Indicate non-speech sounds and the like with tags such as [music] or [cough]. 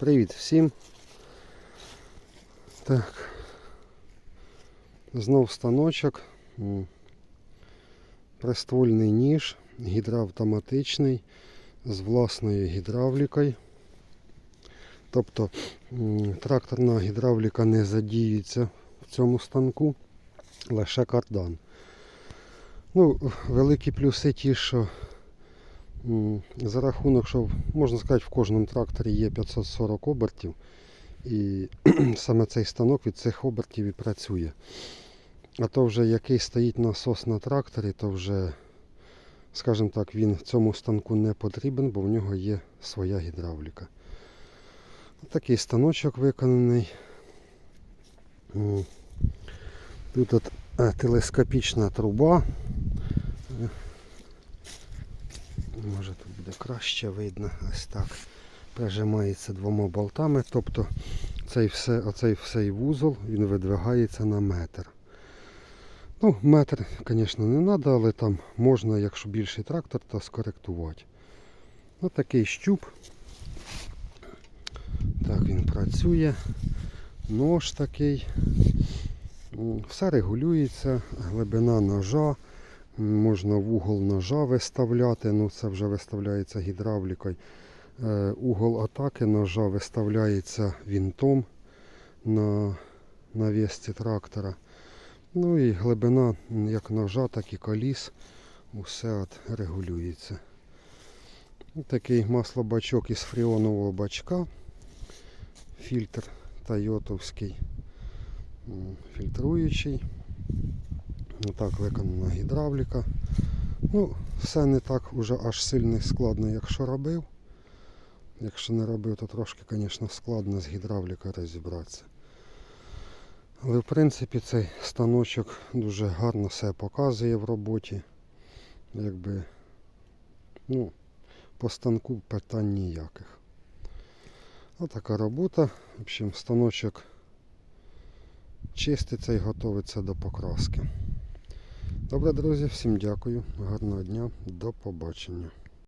Привіт всім. Так. Знов станочок. Приствольний ніж, гідроавтоматичний, з власною гідравлікою. Тобто тракторна гідравліка не задіюється в цьому станку, лише кардан. Ну, великі плюси ті, що за рахунок, що можна сказати, в кожному тракторі є 540 обертів. І [clears throat] саме цей станок від цих обертів і працює. А то вже який стоїть насос на тракторі, то вже, скажімо так, він цьому станку не потрібен, бо в нього є своя гідравліка. Такий станочок виконаний. Тут от е, телескопічна труба. Може тут буде краще видно. Ось так. Прижимається двома болтами. Тобто цей все, оцей всей вузол він видвигається на метр. Ну, метр, звісно, не треба, але там можна, якщо більший трактор, то скоректувати. Ось такий щуп. Так він працює. Нож такий. Все регулюється, глибина ножа. Можна в угол ножа виставляти, ну це вже виставляється гідравлікою. Е, Угол атаки ножа виставляється вінтом на навісці трактора. Ну і глибина як ножа, так і коліс. Усе от регулюється. Такий маслобачок із фріонового бачка. Фільтр Тойотовський фільтруючий. Отак виконана гідравліка. Ну, все не так уже аж сильно складно, якщо робив. Якщо не робив, то трошки, звісно, складно з гідравлікою розібратися. Але в принципі цей станочок дуже гарно себе показує в роботі. Якби, ну, по станку питань ніяких. Отака робота. В общем, станочок чиститься і готовиться до покраски. Добре, друзі, всім дякую. Гарного дня, до побачення.